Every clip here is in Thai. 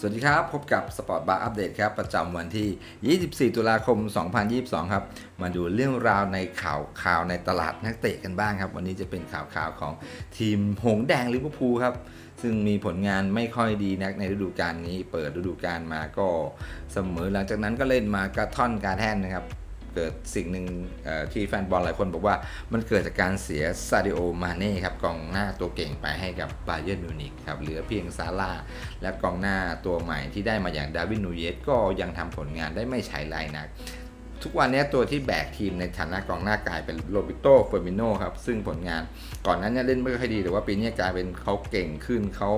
สวัสดีครับ พบกับสปอร์ตบาร์อัปเดตครับ ประจำวันที่ 24 ตุลาคม 2022 ครับ มาดูเรื่องราวในข่าวข่าวในตลาดนักเตะกันบ้างครับ วันนี้จะเป็นข่าวข่าวของทีมหงส์แดงลิเวอร์พูลครับ ซึ่งมีผลงานไม่ค่อยดีนักในฤดูกาลนี้ เปิดฤดูกาลมาก็เสมอหลังจากนั้นก็เล่นมากระท่อนการแท่นนะครับ เกิดสิ่งหนึ่งที่แฟนบอลหลายคนบอกว่ามันเกิดจากการเสียซาดิโอมาเน่ครับกองหน้าตัวเก่งไปให้กับบาเยิร์นมิวนิกครับเหลือเพียงซาร่าและกองหน้าตัวใหม่ที่ได้มาอย่างดาวินนูเยสก็ยังทำผลงานได้ไม่ใช้ไรนักทุกวันนี้ตัวที่แบกทีมในฐานะกองหน้ากลายเป็นโรบิโตเฟอร์มิโนครับ ซึ่งผลงานก่อนนั้นเนี่ยเล่นไม่ค่อยดี แต่ว่าปีนี้กลายเป็นเขาเก่งขึ้นเขา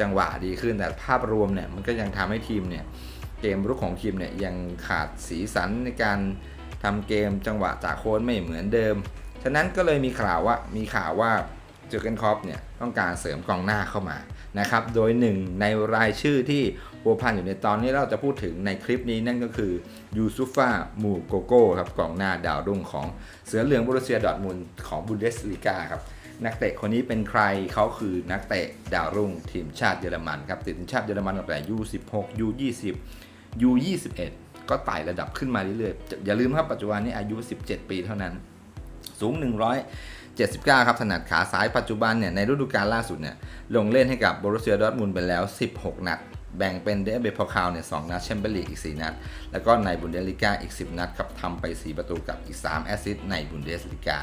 จังหวะดีขึ้น แต่ภาพรวมเนี่ยมันก็ยังทำให้ทีมเนี่ยเกมรุกของทีมเนี่ยยังขาดสีสันในการ ทำเกมจังหวะจากโค้นไม่เหมือนเดิม ฉะนั้นก็เลยมีข่าวว่ามีข่าวว่าเจอเกนคอปเนี่ยต้องการเสริมกองหน้าเข้ามานะครับ โดยหนึ่งในรายชื่อที่พัวพันอยู่ในตอนนี้เราจะพูดถึงในคลิปนี้นั่นก็คือยูซุฟามูโกโก้ครับกองหน้าดาวรุ่งของเสือเหลืองบรูเซียดอร์ทมุนของบุนเดสลีกาครับนักเตะคนนี้เป็นใครเขาคือนักเตะดาวรุ่งทีมชาติเยอรมันครับติดทีมชาติเยอรมันตั้งแต่ U16 U20 U21 ก็ไต่ระดับขึ้นมาเรื่อยๆ อย่าลืมครับปัจจุบันนี้อายุ 17 ปีเท่านั้น สูง 179 ครับ ถนัดขาซ้ายปัจจุบันเนี่ยในฤดูกาลล่าสุดเนี่ยลงเล่นให้กับบรูเซียดอร์ทมุนด์ไปแล้ว 16 นัด แบ่งเป็นเดเบพอคาวเนี่ย2นัดแชมเปี้ยนลีกอีก 4 นัด แล้วก็ในบุนเดสลิก้าอีก 10 นัดครับทำไป 4 ประตูกับอีก 3 แอสซิสต์ในบุนเดสลิก้า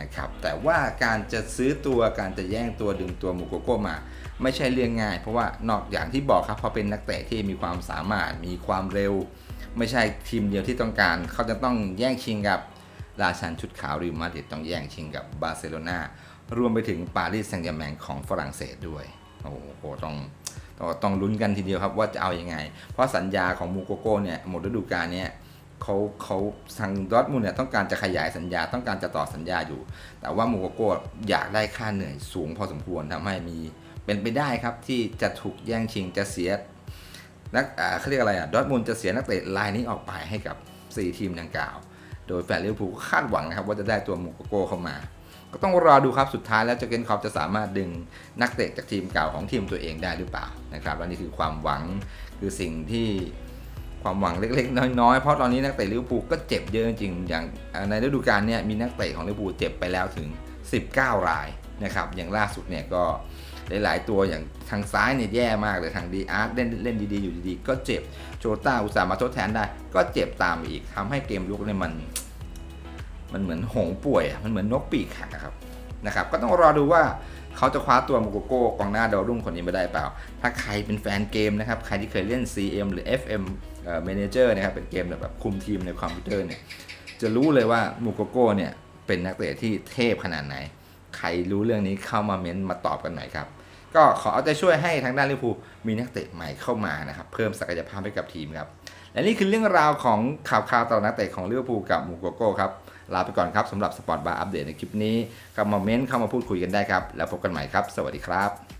นะครับแต่ว่าการจะซื้อตัวการจะแย่งตัวดึงตัวมูโกโก้มา ไม่ใช่เรื่องง่าย เพราะว่านอกอย่างที่บอกครับพอเป็นนักเตะที่มีความสามารถมีความเร็ว ไม่ใช่ทีมเดียวที่ต้องการ เขาจะต้องแย่งชิงกับราชันชุดขาวริมาดริดต้องแย่งชิงกับบาร์เซโลนารวมไปถึงปารีสแซงต์แชร์แมงของฝรั่งเศสด้วยโอ้โหต้องต้องต้องลุ้นกันทีเดียวครับว่าจะเอาอยัางไง เพราะสัญญาของมูโกโก้เนี่ยหมดฤดูกาลเนี่ย เขาเขาทางดอทมุนเนี่ยต้องการจะขยายสัญญาต้องการจะต่อสัญญาอยู่ แต่ว่ามูโกโก้อยากได้ค่าเหนื่อยสูงพอสมควรทำให้มีเป็นไปได้ครับที่จะถูกแย่งชิงจะเสียนักอ่าเขาเรียกอะไรอะดอทมุนจะเสียนักเตะรายนี้ออกไปให้กับ 4 ทีมดังกล่าว โดยแฟนลิเวอร์พูลก็คาดหวังนะครับว่าจะได้ตัวมูโกโก้เข้ามา ก็ต้องรอดูครับสุดท้ายแล้วเจเกนคอปจะสามารถดึงนักเตะจากทีมเก่าของทีมตัวเองได้หรือเปล่านะครับและนี่คือความหวังคือสิ่งที่ ความหวังเล็กๆ น้อยๆ เพราะตอนนี้นักเตะลิเวอร์พูลก็เจ็บเยอะจริงๆอย่างในฤดูกาลเนี้มีนักเตะของลิเวอร์พูลเจ็บไปแล้วถึง 19 รายนะครับอย่างล่าสุดเนี่ยก็หลายๆ ตัวอย่างทางซ้ายเนี่ยแย่มากเลยทางดีอาร์ตเล่นเล่นดีๆ อยู่ดีๆ ก็เจ็บโจต้าอุตส่าห์มาทดแทนได้ ก็เจ็บตามอีกทำให้เกมลุกเนี่ยมัน มันเหมือนหงป่วยมันเหมือนนกปีกหักอะครับนะครับ ก็ต้องรอดูว่า เขาจะคว้าตัวมูโกโก้กองหน้าดาวรุ่งคนนี้มาได้เปล่า ถ้าใครเป็นแฟนเกมนะครับ ใครที่เคยเล่น CM หรือ FM เอ่อ Manager นะครับ เป็นเกมแบบคุมทีมในคอมพิวเตอร์เนี่ย จะรู้เลยว่ามูโกโก้เนี่ย เป็นนักเตะที่เทพขนาดไหน ใครรู้เรื่องนี้เข้ามาเม้นต์มาตอบกันหน่อยครับ ก็ขอเอาใจช่วยให้ทางด้านลิเวอร์พูลมีนักเตะใหม่เข้ามานะครับ เพิ่มศักยภาพให้กับทีมครับ และนี่คือเรื่องราวของข่าวคราวต่อนักเตะของลิเวอร์พูลกับมูโกโก้ครับ ลาไปก่อนครับสำหรับสปอร์ตบาร์อัปเดตในคลิปนี้เข้ามาเม้นต์เข้ามาพูดคุยกันได้ครับ แล้วพบกันใหม่ครับ สวัสดีครับ